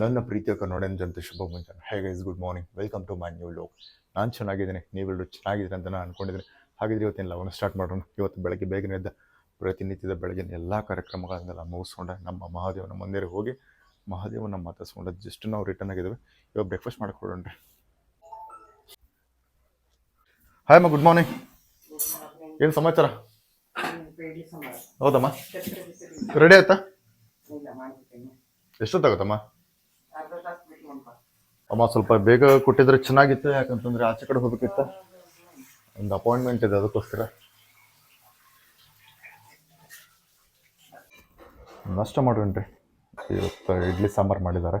ನನ್ನ ಪ್ರೀತಿಯ ಕನ್ನಡ ಜನತೆ ಶುಭ ಮುಂಜಾನೆ hey guys good morning welcome to my new vlog ನಾನು ಚೆನ್ನಾಗಿದ್ದೀನಿ. ನೀವೆಲ್ಲರೂ ಚೆನ್ನಾಗಿದ್ದೀರಿ ಅಂತ ನಾನು ಅಂದ್ಕೊಂಡಿದ್ದೀನಿ ಹಾಗಿದ್ರೆ ಇವತ್ತಿನ ಲವನ ಸ್ಟಾರ್ಟ್ ಮಾಡೋಣ. ಇವತ್ತು ಬೆಳಗ್ಗೆ ಬೇಗನೆ ಎದ್ದ ಪ್ರತಿನಿತ್ಯದ ಬೆಳಗಿನ ಎಲ್ಲ ಕಾರ್ಯಕ್ರಮಗಳನ್ನೆಲ್ಲ ಮುಗಿಸ್ಕೊಂಡೆ ನಮ್ಮ ಮಹಾದೇವನ ಮಂದಿರ ಹೋಗಿ ಮಹಾದೇವನ ಮಾತಾಡ್ಸ್ಕೊಂಡು ಜಸ್ಟ್ ನಾವು ರಿಟರ್ನ್ ಆಗಿದ್ದೇವೆ. ಇವಾಗ ಬ್ರೇಕ್ಫಾಸ್ಟ್ ಮಾಡ್ಕೊಡೋಣ ಹೊಡೋಣ್ರಿ ಹಾಯ್ ಮಾ ಗುಡ್ ಮಾರ್ನಿಂಗ್ ಏನು ಸಮಾಚಾರ? ಹೌದಮ್ಮ. ರೆಡಿ ಆಯ್ತಾ? ಎಷ್ಟೊತ್ತಾಗುತ್ತಮ್ಮ? ಅಮ್ಮ, ಸ್ವಲ್ಪ ಬೇಗ ಕೊಟ್ಟಿದ್ರೆ ಚೆನ್ನಾಗಿತ್ತು, ಯಾಕಂತಂದ್ರೆ ಆಚೆ ಕಡೆ ಹೋಗ್ಬೇಕಿತ್ತ. ಒಂದು ಅಪಾಯಿಂಟ್ಮೆಂಟ್ ಇದೆ, ಅದಕ್ಕೋಸ್ಕರ. ನಷ್ಟ ಮಾಡ್ರಿ ಇವತ್ತು ಇಡ್ಲಿ ಸಾಂಬಾರು ಮಾಡಿದ್ದಾರೆ.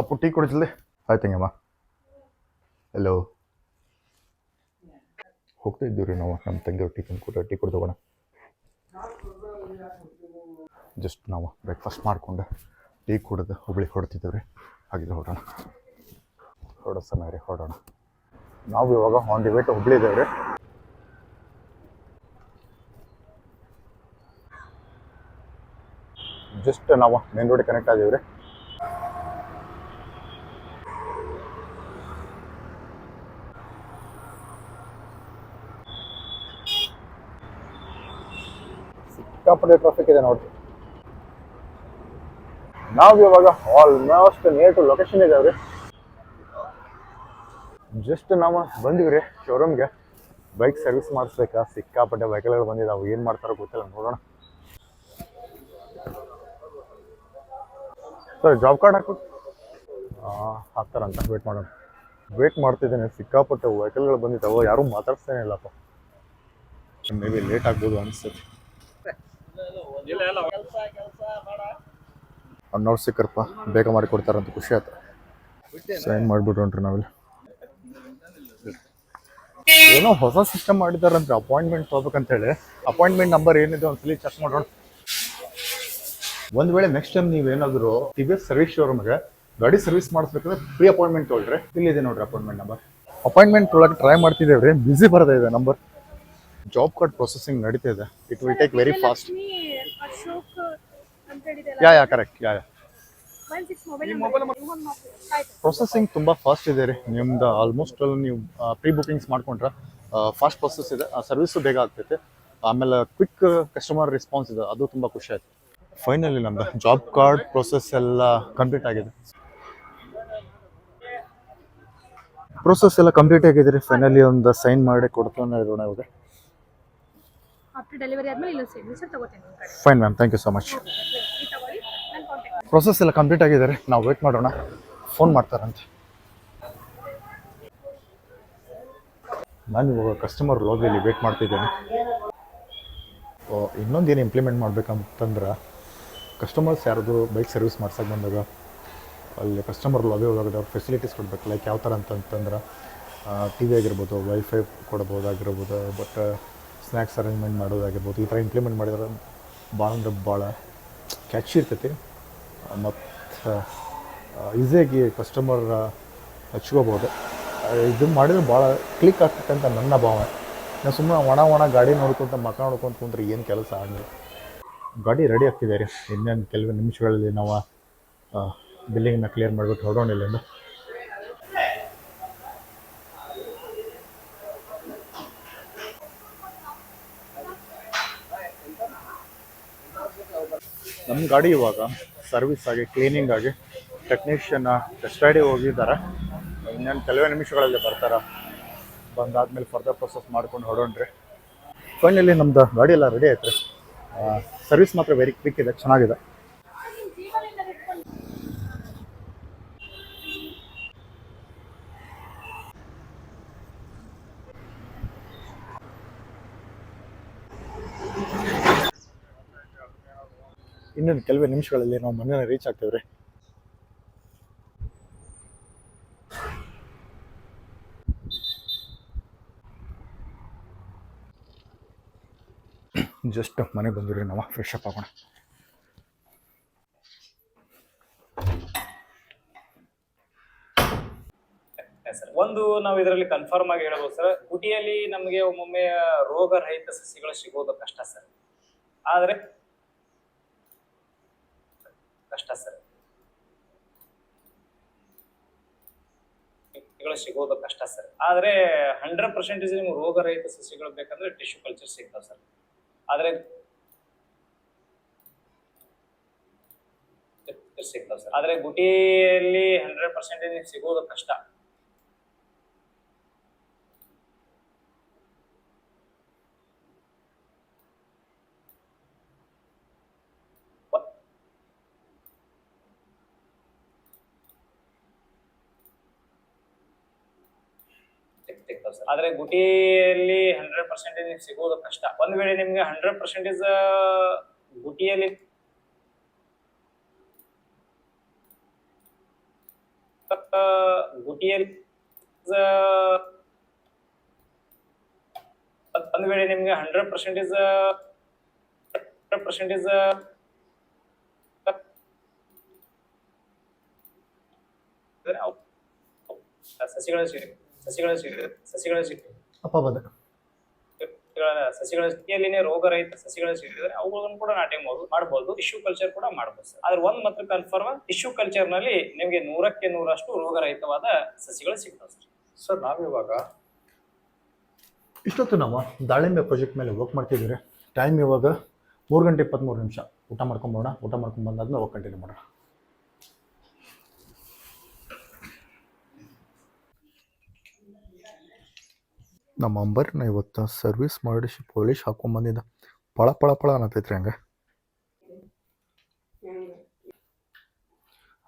ಅಪ್ಪು, ಟೀ ಕೊಡಿಸಲಿ? ಆಯ್ತು ಹಂಗಮ್ಮ. ಹಲೋ ಹೋಗ್ತಾ ಇದ್ದೀವಿ ರೀ ನಾವು, ನಮ್ಮ ತಂಗಿಯವ್ರು ಟೀ ತಂದು ಕೊಟ್ಟು ಟೀ ಕುಡ್ದೋಗೋಣ ಜಸ್ಟ್ ನಾವು ಬ್ರೇಕ್ಫಾಸ್ಟ್ ಮಾಡಿಕೊಂಡು ಟೀ ಕುಡಿದು ಹುಬ್ಳಿ ಹೊಡ್ತಿದ್ದೇವೆ ರೀ ಹಾಗಿದ್ರೆ ಹೊಡೋಣ ಹೊಡೋ ಸಮಯ ರೀ ಹೊಡೋಣ ನಾವು ಇವಾಗ ಆನ್ ದಿ ವೇಟ್ ಹುಬ್ಳಿ ಇದ್ದೇವೆ ರೀ ಜಸ್ಟ್ ನಾವು ಮೇನ್ ರೋಡ್ ಕನೆಕ್ಟ್ ಆಗಿದ್ದೀವಿ ರೀ ಸಿಕ್ಕಾಪಟ್ಟೆ ಟ್ರಾಫಿಕ್ ಇದೆ ನೋಡಿ. ನಾವು ಇವಾಗ ಆಲ್ಮೋಸ್ಟ್ ನಿಯರ್ ಟು ಲೊಕೇಶನ್ ಇದಾವೆ ರೀ ಜಸ್ಟ್ ನಾವು ಬಂದಿವ್ರಿ ಶೋರೂಮ್ಗೆ ಬೈಕ್ ಸರ್ವಿಸ್ ಮಾಡಿಸ್ಬೇಕಾ? ಸಿಕ್ಕಾಪಟ್ಟೆ ಬೈಕ್ಗಳು ಬಂದಿದ್ದಾವೆ ಏನು ಮಾಡ್ತಾರೋ ಗೊತ್ತಿಲ್ಲ. ನೋಡೋಣ. ಸರ್ ಜಾಬ್ ಕಾರ್ಡ್ ಹಾಕು ಹಾಕ್ತಾರಂತ ವೇಟ್ ಮಾಡೋಣ. ವೇಟ್ ಮಾಡ್ತಿದ್ದೇನೆ. ಸಿಕ್ಕಾಪಟ್ಟೆ ವೆಹಿಕಲ್ಗಳು ಬಂದಿದ್ದಾವೆ ಯಾರೂ ಮಾತಾಡ್ತಾನೆ ಇಲ್ಲಪ್ಪ. ಮೇ ಬಿ ಲೇಟ್ ಆಗ್ಬೋದು ಅನಿಸ್ತದೆ ಅಣ್ಣವ್ರು ಸಿಕ್ಕರಪ್ಪ. ಬೇಗ ಮಾಡಿ ಕೊಡ್ತಾರಂತ ಖುಷಿ ಆಯ್ತು. ಸೈನ್ ಮಾಡಿಬಿಟ್ರಿ ನಾವಿಲ್ಲಿ. ಏನೋ ಹೊಸ ಸಿಸ್ಟಮ್ ಮಾಡಿದಾರಂದ್ರೆ ಅಪಾಯಿಂಟ್ಮೆಂಟ್ ತೊಗೋಬೇಕಂತೇಳಿ. ಅಪಾಯಿಂಟ್ಮೆಂಟ್ ನಂಬರ್ ಏನಿದೆ ಒಂದ್ಸಲಿ ಚೆಕ್ ಮಾಡೋಣ. ಒಂದ್ ವೇಳೆ ನೆಕ್ಸ್ಟ್ ಟೈಮ್ ನೀವೇನಾದ್ರು ಟಿ ವಿ ಎಸ್ ಸರ್ವಿಸ್ ಶೋರೂಮ್ಗೆ ಗಾಡಿ ಸರ್ವಿಸ್ ಮಾಡಿಸ್ಬೇಕಂದ್ರೆ ಫ್ರೀ ಅಪಾಯಿಂಟ್ಮೆಂಟ್ ತೊಗೊಳ್ರಿ. ಇಲ್ಲಿದೆ ನೋಡ್ರಿ ಅಪಾಯಿಂಟ್ಮೆಂಟ್ ನಂಬರ್ ಅಪಾಯಿಂಟ್ಮೆಂಟ್ ತೊಗೊಳಕ್ಕೆ ಟ್ರೈ ಮಾಡ್ತಿದ್ದೇವೆ ರೀ ಬಿಸಿ ಬರ್ತಾ ಇದೆ ನಂಬರ್ ಜಾಬ್ ಕಾರ್ಡ್ ಪ್ರೊಸೆಸಿಂಗ್ ನಡೀತಾ ಇದೆ. It will take very fast Ashok ಅಂತ ಹೇಳಿದೆಲ್ಲ yeah yeah correct yeah yeah processing ತುಂಬ ಫಾಸ್ಟ್ ಇದೆ ರೀ. ನಿಮ್ದು ಆಲ್ಮೋಸ್ಟ್ ನೀವು ಪ್ರೀ ಬುಕಿಂಗ್ಸ್ ಮಾಡ್ಕೊಂಡ್ರೆ ಫಾಸ್ಟ್ ಪ್ರೊಸೆಸ್ ಇದೆ. ಆ ಸರ್ವಿಸು ಬೇಗ ಆಗ್ತೈತೆ. ಆಮೇಲೆ ಕ್ವಿಕ್ ಕಸ್ಟಮರ್ ರೆಸ್ಪಾನ್ಸ್ ಇದೆ. ಅದು ತುಂಬ ಖುಷಿ ಆಯ್ತು. ಫೈನಲಿ ನಮ್ದು ಜಾಬ್ ಕಾರ್ಡ್ ಪ್ರೊಸೆಸ್ ಎಲ್ಲ ಕಂಪ್ಲೀಟ್ ಆಗಿದೆ. ಪ್ರೊಸೆಸ್ ಎಲ್ಲ ಕಂಪ್ಲೀಟ್ ಆಗಿದೆ ರೀ. ಫೈನಲಿ ಒಂದು ಸೈನ್ ಮಾಡಿ ಕೊಡ್ತಾನೆ ಇರೋಣ ಇವಾಗ ಆಫ್ಟರ್ ಡೆಲಿವರಿ ಆದ್ಮೇಲೆ ಇಲ್ಲ ಸಿಗ್ನೇಚರ್ ತಗೋತೀನಿ ನಿಮ್ಮ ಕಡೆ. Fine ma'am thank you so much ಈ ತಗೊಳ್ಳಿ ನಾನು ಕಾಂಟ್ಯಾಕ್ಟ್ ಪ್ರೊಸೆಸ್ ಎಲ್ಲ ಕಂಪ್ಲೀಟ್ ಆಗಿದ್ದಾರೆ. ನಾವು ವೇಟ್ ಮಾಡೋಣ. ಫೋನ್ ಮಾಡ್ತಾರಂತೆ. ನಾನು ಇವಾಗ ಕಸ್ಟಮರ್ ಲಾಬಿಯಲ್ಲಿ ವೇಟ್ ಮಾಡ್ತಿದ್ದೇನೆ. ಇನ್ನೊಂದು ಏನು ಇಂಪ್ಲಿಮೆಂಟ್ ಮಾಡ್ಬೇಕಂತಂದ್ರೆ ಕಸ್ಟಮರ್ಸ್ ಯಾರಾದರೂ ಬೈಕ್ ಸರ್ವಿಸ್ ಮಾಡ್ಸೋಕೆ ಬಂದಾಗ ಅಲ್ಲಿ ಕಸ್ಟಮರ್ ಲಾಬಿ ಒಳಗಡೆ ಅವ್ರ ಫೆಸಿಲಿಟೀಸ್ ಕೊಡಬೇಕು. ಲೈಕ್ ಯಾವ ಥರ ಅಂತಂತಂದ್ರೆ ಟಿ ವಿ ಆಗಿರ್ಬೋದು ವೈಫೈ ಕೊಡ್ಬೋದಾಗಿರ್ಬೋದು ಬಟ್ ಸ್ನ್ಯಾಕ್ಸ್ ಅರೇಂಜ್ಮೆಂಟ್ ಮಾಡೋದಾಗಿರ್ಬೋದು, ಈ ಥರ ಇಂಪ್ಲಿಮೆಂಟ್ ಮಾಡಿದ್ರೆ ಭಾಳ ಅಂದ್ರೆ ಭಾಳ ಕ್ಯಾಚ್ ಇರ್ತೈತಿ. ಮತ್ತು ಈಸಿಯಾಗಿ ಕಸ್ಟಮರ್ ಹಚ್ಕೋಬೋದು. ಇದು ಮಾಡಿದ್ರೆ ಭಾಳ ಕ್ಲಿಕ್ ಆಗ್ತೈತೆ ಅಂತ ನನ್ನ ಭಾವನೆ. ನಾನು ಸುಮ್ಮನೆ ಒಣ ಒಣ ಗಾಡಿ ನೋಡ್ಕೊಂತ, ಮಕ ನೋಡ್ಕೊಂತ ಕುಂತ್ರೆ ಏನು ಕೆಲಸ ಆಗಲಿ. ಗಾಡಿ ರೆಡಿ ಆಗ್ತಿದೆ ರೀ. ಇನ್ನೇನು ಕೆಲವು ನಿಮಿಷಗಳಲ್ಲಿ ನಾವು ಬಿಲ್ಲಿಂಗ್ನ ಕ್ಲಿಯರ್ ಮಾಡಿಬಿಟ್ಟು ಹೊರಡೋಣ ಇಲ್ಲಿಂದ. ನಮ್ಮ ಗಾಡಿ ಇವಾಗ ಸರ್ವಿಸ್ ಆಗಿ ಕ್ಲೀನಿಂಗ್ ಆಗಿ ಟೆಕ್ನಿಷಿಯನ್ ಟೆಸ್ಟ್ ರೈಡಿ ಹೋಗಿದ್ದಾರೆ. ಇನ್ನೇನು ಕೆಲವೇ ನಿಮಿಷಗಳಲ್ಲಿ ಬರ್ತಾರೆ? ಬಂದಾದ್ಮೇಲೆ ಫರ್ದರ್ ಪ್ರೊಸೆಸ್ ಮಾಡ್ಕೊಂಡು ಹೊಡೋಣ್ರಿ ಫೈನಲಿ ನಮ್ದು ಗಾಡಿ ಎಲ್ಲ ರೆಡಿ ಆಯ್ತು ಸರ್ವಿಸ್ ಮಾತ್ರ ವೆರಿ ಕ್ವಿಕ್ ಇದೆ, ಚೆನ್ನಾಗಿದೆ. ಇನ್ನೊಂದು ಕೆಲವೇ ನಿಮಿಷಗಳಲ್ಲಿ ನಾವು ಮನೆಯನ್ನು ರೀಚ್ ಆಗ್ತೇವೆ ರೀ. ಜಸ್ಟ್ ಮನೆಗೆ ಬಂದಿರಿ ನಾವು ಫ್ರೆಶ್ ಅಪ್ ಆಗೋಣ. ಒಂದು ನಾವು ಇದರಲ್ಲಿ ಕನ್ಫರ್ಮ್ ಆಗಿ ಹೇಳಬಹುದು ಸರ್ ಗುಟಿಯಲ್ಲಿ ನಮಗೆ ಒಮ್ಮೊಮ್ಮೆ ರೋಗರಹಿತ ಸಸಿಗಳು ಸಿಗೋದು ಕಷ್ಟ ಸರ್ ಆದ್ರೆ ಕಷ್ಟ ಸರ್. ವ್ಯಕ್ತಿಗಳು ಸಿಗೋದು ಕಷ್ಟ ಸರ್. ಆದ್ರೆ ಹಂಡ್ರೆಡ್ ಪರ್ಸೆಂಟೇಜ್ ನಿಮ್ಗೆ ರೋಗರಹಿತ ಸಸಿಗಳು ಬೇಕಂದ್ರೆ ಟಿಶ್ಯೂ ಕಲ್ಚರ್ ಸಿಗ್ತಾವೆ ಸರ್. ಆದ್ರೆ ಸಿಗ್ತಾವೆ ಸರ್. ಆದ್ರೆ ಗುಟಿಯಲ್ಲಿ ಹಂಡ್ರೆಡ್ ಪರ್ಸೆಂಟೇಜ್ ಸಿಗೋದು ಕಷ್ಟ. ಆದ್ರೆ ಗುಟಿಯಲ್ಲಿ ಹಂಡ್ರೆಡ್ ಪರ್ಸೆಂಟೇಜ್ ಸಿಗೋದು ಕಷ್ಟ. ಒಂದ್ ವೇಳೆ ನಿಮ್ಗೆ ಹಂಡ್ರೆಡ್ ಪರ್ಸೆಂಟೇಜ್ ಗುಟಿಯಲ್ಲಿ ಗುಟಿಯಲ್ಲಿ ಒಂದ್- ವೇಳೆ ನಿಮ್ಗೆ ಹಂಡ್ರೆಡ್ ಪರ್ಸೆಂಟೇಜ್ ಹಂಡ್ರೆಡ್ ಪರ್ಸೆಂಟೇಜ್ ಸಸಿಗಳ ಸಿ- ಸಸಿಗಳ ಸಿಟಿ ಸಸಿಗಳ ಸಿಟ್ಟು. ಅಪ್ಪ ಬಂದ ಸಸಿಗಳ ಸ್ಥಿತಿಯಲ್ಲಿನೇ ರೋಗರಹಿತ ಸಸಿಗಳ ಸಿಕ್ಕಿದ್ರೆ ಅವುಗಳನ್ನು ಕೂಡ ನಾಟಿ ಮಾಡಬಹುದು ಮಾಡ್ಬೋದು. ಟಿಶ್ಯೂ ಕಲ್ಚರ್ ಕೂಡ ಮಾಡಬಹುದು ಸರ್. ಆದ್ರೆ ಒಂದ್ ಮಾತ್ರ ಕನ್ಫರ್ಮ್ ಟಿಶ್ಯೂ ಕಲ್ಚರ್ನಲ್ಲಿ ನಿಮಗೆ ನೂರಕ್ಕೆ ನೂರಷ್ಟು ರೋಗರಹಿತವಾದ ಸಸಿಗಳು ಸಿಗ್ತವೆ ಸರ್. ಸರ್ ನಾವಿವಾಗ ಇಷ್ಟೊತ್ತು ನಾವು ದಾಳಿಂಬೆ ಪ್ರಾಜೆಕ್ಟ್ ಮೇಲೆ ವರ್ಕ್ ಮಾಡ್ತಿದ್ದೀರಿ ಟೈಮ್ ಇವಾಗ ಮೂರು ಗಂಟೆ ಇಪ್ಪತ್ತ್ಮೂರು ನಿಮಿಷ. ಊಟ ಮಾಡ್ಕೊಂಬೋಣ ಊಟ ಮಾಡ್ಕೊಂಡು ಬಂದಾದ್ಮೇಲೆ ವರ್ಕ್ ಕಂಟಿನ್ಯೂ ಮಾಡೋಣ. ನಮ್ಮ ಅಂಬರ್ನ ಇವತ್ತು ಸರ್ವಿಸ್ ಮಾಡಿಸಿ ಪೊಲೀಸ್ ಹಾಕೊಂಬಂದಿದ್ದ ಪಳ ಪಳ ಪಳ ಅನ್ನತೈತ್ರಿ ಹಂಗೆ.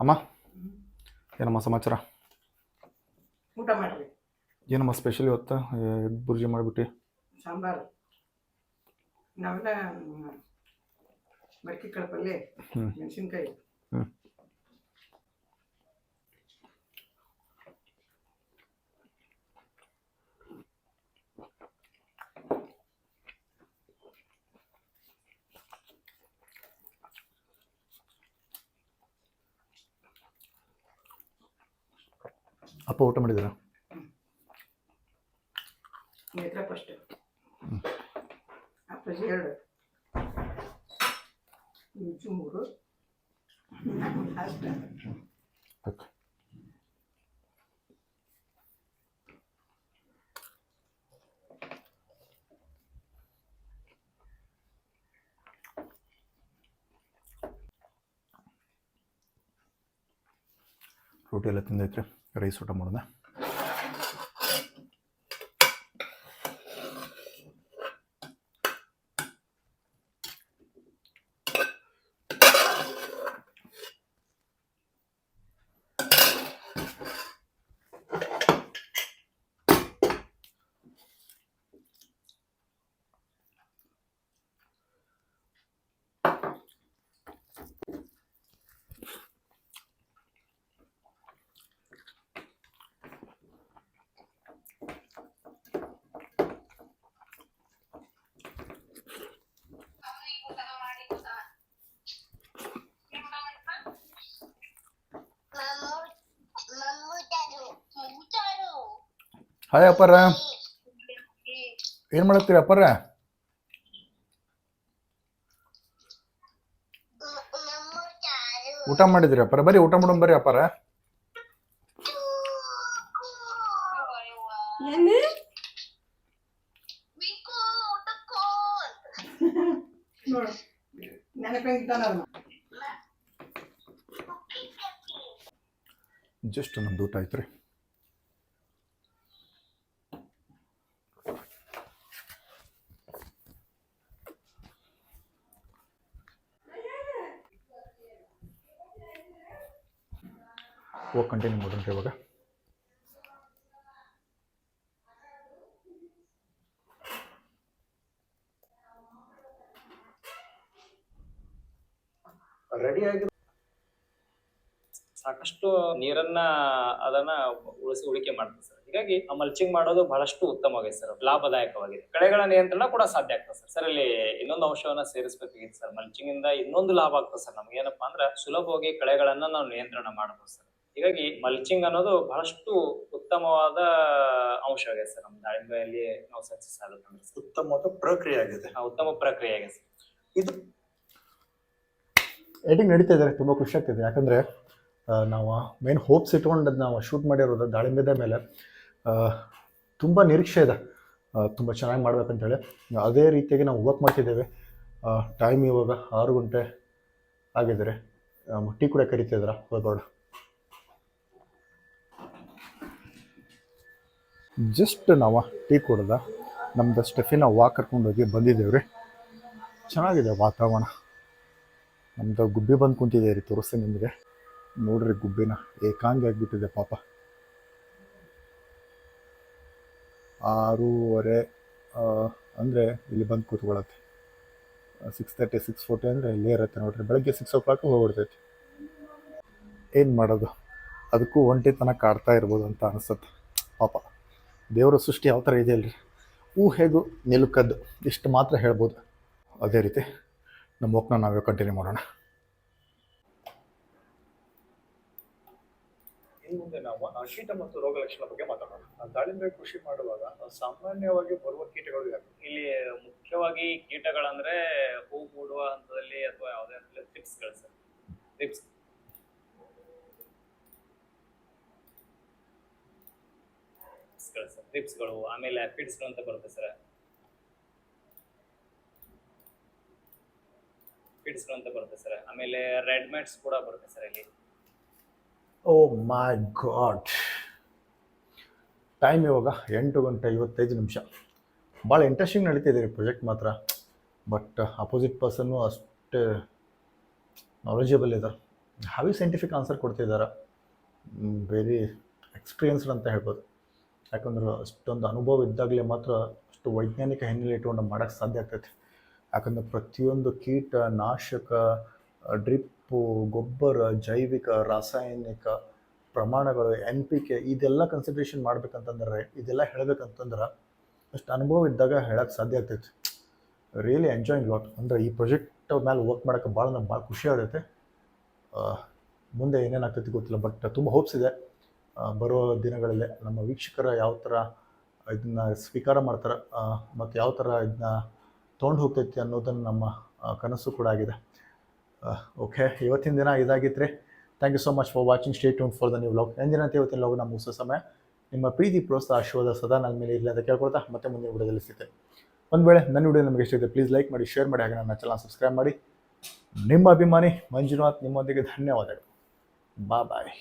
ಅಮ್ಮ ಏನಮ್ಮ ಸಮಾಚಾರ? ಊಟ ಏನಮ್ಮ ಸ್ಪೆಷಲ್ ಇವತ್ತು? ಎಗ್ ಬುರ್ಜಿ ಮಾಡಿಬಿಟ್ಟು. ಸಾಂಬಾರು. ನಾವೆಲ್ಲ ಮಡಕೆ ಕಾಳು ಪಲ್ಯ ಮೆಣಸಿನ್ಕಾಯಿ. ಹ್ಮ್. ಅಪ್ಪ ಊಟ ಮಾಡಿದ್ದೀರಾ ನೇತ್ರ ಫಸ್ಟ್ ಅಪ್ಪಾಜಿ ಎರಡು ಇಂಚು ಮೂರು ಲಾಸ್ಟ್ ಓಕೆ ರೋಟಿ ಎಲ್ಲ ತಿಂದೈತ್ರಿ ರೈಸ್ ಊಟ ಮಾಡೋಣ ಹಾಯ್ ಅಪ್ಪಾರ ಏನು ಮಾಡತ್ತೀರಿ ಅಪ್ಪಾರ ಊಟ ಮಾಡಿದ್ರಿ ಅಪ್ಪಾರ ಬರೀ ಊಟ ಮಾಡೋಣ ಬರ್ರಿ ಅಪ್ಪಾರ ಜಸ್ಟ್ ನಮ್ದು ಊಟ ಆಯ್ತು ರೀ. ಹೋಗಿ ಕಂಟಿನ್ಯೂ ಮಾಡೋಣ ಇವಾಗ ರೆಡಿ ಆಗಿ ಸಾಕಷ್ಟು ನೀರನ್ನ ಅದನ್ನ ಉಳಿಸಿ ಉಳಿಕೆ ಮಾಡ್ತದೆ ಸರ್. ಹೀಗಾಗಿ ಆ ಮಲ್ಚಿಂಗ್ ಮಾಡೋದು ಬಹಳಷ್ಟು ಉತ್ತಮವಾಗಿದೆ ಸರ್. ಲಾಭದಾಯಕವಾಗಿದೆ. ಕಳೆಗಳ ನಿಯಂತ್ರಣ ಕೂಡ ಸಾಧ್ಯ ಆಗ್ತದೆ ಸರ್. ಸರ್, ಇಲ್ಲಿ ಇನ್ನೊಂದು ಅಂಶವನ್ನ ಸೇರಿಸಬೇಕಾಗಿತ್ತು ಸರ್. ಮಲ್ಚಿಂಗ್ ಇಂದ ಇನ್ನೊಂದು ಲಾಭ ಆಗ್ತದೆ ಸರ್. ನಮ್ಗೆ ಏನಪ್ಪಾ ಅಂದ್ರೆ ಸುಲಭವಾಗಿ ಕಳೆಗಳನ್ನ ನಾವು ನಿಯಂತ್ರಣ ಮಾಡಬಹುದು ಸರ್. ಹೀಗಾಗಿ ಮಲ್ಚಿಂಗ್ ಅನ್ನೋದು ಬಹಳಷ್ಟು ಉತ್ತಮವಾದ ಅಂಶವಾಗಿದೆ ಸರ್. ನಮ್ಮ ದಾಳಿಂಬೆಯಲ್ಲಿ ನಾವು ಸಕ್ಸಸ್ ಆಗುತ್ತೆ ಉತ್ತಮವಾದ ಪ್ರಕ್ರಿಯೆ ಆಗಿದೆ. ಉತ್ತಮ ಪ್ರಕ್ರಿಯೆ ಆಗಿದೆ ಸರ್. ಇದು ಎಡಿಟಿಂಗ್ ನಡೀತಾ ಇದ್ದಾರೆ ತುಂಬ ಖುಷಿ ಆಗ್ತಿದೆ. ಯಾಕಂದರೆ ನಾವು ಮೇನ್ ಹೋಪ್ಸ್ ಇಟ್ಕೊಂಡು ನಾವು ಶೂಟ್ ಮಾಡಿರೋದು ದಾಳಿಂಬೆದ ಮೇಲೆ. ತುಂಬ ನಿರೀಕ್ಷೆ ಇದೆ. ತುಂಬ ಚೆನ್ನಾಗಿ ಮಾಡ್ಬೇಕಂತೇಳಿ. ಅದೇ ರೀತಿಯಾಗಿ ನಾವು ವರ್ಕ್ ಮಾಡ್ತಿದ್ದೇವೆ. ಟೈಮ್ ಇವಾಗ ಆರು ಗಂಟೆ ಆಗಿದ್ದಾರೆ ಟೀ ಕೂಡ ಕರಿತಿದ್ರ ಹೋಗೋಣ ಜಸ್ಟ್ ನಾವು ಟೀ ಕುಡ್ದ ನಮ್ದು ಸ್ಟೆಫಿನ ವಾಕ್ ಕರ್ಕೊಂಡೋಗಿ ಬಂದಿದ್ದೇವೆ ರೀ ಚೆನ್ನಾಗಿದೆ ವಾತಾವರಣ. ನಮ್ದು ಗುಬ್ಬಿ ಬಂದು ಕುಂತಿದೆ ರೀ, ತೋರಿಸ್ತೀನಿ ನಿಮಗೆ. ನೋಡ್ರಿ ಗುಬ್ಬಿನ, ಏಕಾಂಗಿ ಆಗಿಬಿಟ್ಟಿದೆ ಪಾಪ. ಆರೂವರೆ ಅಂದರೆ ಇಲ್ಲಿ ಬಂದು ಕೂತ್ಕೊಳ್ಳುತ್ತೆ ಸಿಕ್ಸ್ ತರ್ಟಿ ಸಿಕ್ಸ್ ಫೋರ್ಟಿ ಅಂದರೆ ಇಲ್ಲೇ ಇರುತ್ತೆ ನೋಡ್ರಿ. ಬೆಳಗ್ಗೆ ಸಿಕ್ಸ್ ಓ ಕ್ಲಾಕ್ ಹೋಗ್ಬಿಡ್ತೈತಿ. ಏನು ಮಾಡೋದು? ಅದಕ್ಕೂ ಒಂಟಿತನ ಕಾಡ್ತಾ ಇರ್ಬೋದು ಅಂತ ಅನಿಸುತ್ತೆ. ಪಾಪ. ದೇವರ ಸೃಷ್ಟಿ ಯಾವ ಥರ ಇದೆ ಅಲ್ರಿ? ಊಹೆಗೂ ನಿಲುಕದ್ದು ಇಷ್ಟು ಮಾತ್ರ ಹೇಳ್ಬೋದು. ಅದೇ ರೀತಿ ನಮ್ಮ ವರ್ಕ್ನ ನಾವೇ ಕಂಟಿನ್ಯೂ ಮಾಡೋಣ. ಮುಂದೆ ನಾವು ಕೀಟ ಮತ್ತು ರೋಗ ಲಕ್ಷಣ ಬಗ್ಗೆ ಮಾತಾಡೋಣ. ಆ ದಾಳಿಂಬೆ ಕೃಷಿ ಮಾಡುವಾಗ ಸಾಮಾನ್ಯವಾಗಿ ಬರುವ ಕೀಟಗಳು ಇಲ್ಲಿ ಮುಖ್ಯವಾಗಿ ಕೀಟಗಳಂದ್ರೆ ಹೂ ಮೂಡುವ ಹಂತದಲ್ಲಿ ಅಥವಾ ಯಾವುದೇ ಹಂತದಲ್ಲಿ ಟಿಪ್ಸ್ಗಳು ಸರ್. ಟಿಪ್ಸ್ ಟಿಪ್ಸ್ಗಳು ಸರ್ ಆಮೇಲೆ ಫಿಟ್ಸ್ಗಳು ಅಂತ ಬರುತ್ತೆ ಸರ್. ಫಿಟ್ಸ್ಗಳು ಅಂತ ಬರುತ್ತೆ ಸರ್. ಆಮೇಲೆ ರೆಡ್ ಮ್ಯಾಟ್ಸ್ ಕೂಡ ಬರುತ್ತೆ ಸರ್ ಇಲ್ಲಿ. ಓ ಮೈ ಗಾಡ್ ಟೈಮ್ ಇವಾಗ ಎಂಟು ಗಂಟೆ ಐವತ್ತೈದು ನಿಮಿಷ. ಭಾಳ ಇಂಟ್ರೆಸ್ಟಿಂಗ್ ನಡೀತಿದೆ ರೀ ಪ್ರಾಜೆಕ್ಟ್ ಮಾತ್ರ. ಬಟ್ ಅಪೋಸಿಟ್ ಪರ್ಸನ್ನು ಅಷ್ಟೇ ನಾಲೆಜಬಲ್ ಇದ್ದಾರೆ. ಹಾವಿ ಸೈಂಟಿಫಿಕ್ ಆನ್ಸರ್ ಕೊಡ್ತಿದ್ದಾರೆ? ವೆರಿ ಎಕ್ಸ್ಪೀರಿಯನ್ಸ್ಡ್ ಅಂತ ಹೇಳ್ಬೋದು. ಯಾಕಂದ್ರೆ ಅಷ್ಟೊಂದು ಅನುಭವ ಇದ್ದಾಗಲೇ ಮಾತ್ರ ಅಷ್ಟು ವೈಜ್ಞಾನಿಕ ಹಿನ್ನೆಲೆ ಇಟ್ಕೊಂಡು ಮಾಡೋಕ್ಕೆ ಸಾಧ್ಯ ಆಗ್ತೈತೆ. ಯಾಕಂದ್ರೆ ಪ್ರತಿಯೊಂದು ಕೀಟ, ನಾಶಕ, ಡ್ರಿಪ್ಪು, ಗೊಬ್ಬರ, ಜೈವಿಕ, ರಾಸಾಯನಿಕ ಪ್ರಮಾಣಗಳು ಎನ್ ಪಿ ಕೆ ಇದೆಲ್ಲ ಕನ್ಸಿಡ್ರೇಷನ್ ಮಾಡ್ಬೇಕಂತಂದ್ರೆ, ಇದೆಲ್ಲ ಹೇಳಬೇಕಂತಂದ್ರೆ ಅಷ್ಟು ಅನುಭವ ಇದ್ದಾಗ ಹೇಳಕ್ಕೆ ಸಾಧ್ಯ ಆಗ್ತೈತಿ. ರಿಯಲಿ ಎಂಜಾಯಿಂಗ್ ಲಾಟ್ ಅಂದರೆ ಈ ಪ್ರಾಜೆಕ್ಟ್ ಮೇಲೆ ವರ್ಕ್ ಮಾಡೋಕ್ಕೆ ಭಾಳ ನಮ್ಗೆ ಭಾಳ ಖುಷಿ ಆಗೈತೆ ಮುಂದೆ ಏನೇನು ಆಗ್ತೈತಿ ಗೊತ್ತಿಲ್ಲ ಬಟ್ ತುಂಬ ಹೋಪ್ಸ್ ಇದೆ. ಬರೋ ದಿನಗಳಲ್ಲಿ ನಮ್ಮ ವೀಕ್ಷಕರ ಯಾವ ಥರ ಇದನ್ನ ಸ್ವೀಕಾರ ಮಾಡ್ತಾರೆ ಮತ್ತು ಯಾವ ಥರ ಇದನ್ನ ತೊಗೊಂಡು ಹೋಗ್ತೈತಿ ಅನ್ನೋದನ್ನು ನಮ್ಮ ಕನಸು ಕೂಡ ಆಗಿದೆ. ಓಕೆ ಇವತ್ತಿನ ದಿನ ಇದಾಗಿತ್ತು thank you so much for watching stay tuned for the new vlog ಎಂದಿನಂತೆ ಇವತ್ತಿನ ವ್ಲಾಗ್ ನಮ್ಮ ಮುಗಿಸೋ ಸಮಯ, ನಿಮ್ಮ ಪ್ರೀತಿ, ಪ್ರೋತ್ಸಾಹ, ಆಶೀರ್ವಾದ ಸದಾ ನನ್ನ ಮೇಲೆ ಇರಲಿ ಅಂತ ಕೇಳ್ಕೊಳ್ತಾ ಮತ್ತೆ ಮುಂದಿನ ವಿಡಿಯೋದಲ್ಲಿ ಸಿಗುತ್ತೆ ಒಂದು ವೇಳೆ ನನ್ನ ವಿಡಿಯೋ ನಿಮಗೆ ಇಷ್ಟ ಇದೆ ಪ್ಲೀಸ್ ಲೈಕ್ ಮಾಡಿ ಶೇರ್ ಮಾಡಿ, ಹಾಗೆ ನನ್ನ ಚಾನಲ್ ಸಬ್ಸ್ಕ್ರೈಬ್ ಮಾಡಿ. ನಿಮ್ಮ ಅಭಿಮಾನಿ ಮಂಜುನಾಥ್, ನಿಮ್ಮೊಂದಿಗೆ ಧನ್ಯವಾದಗಳು. ಬಾ ಬಾಯ್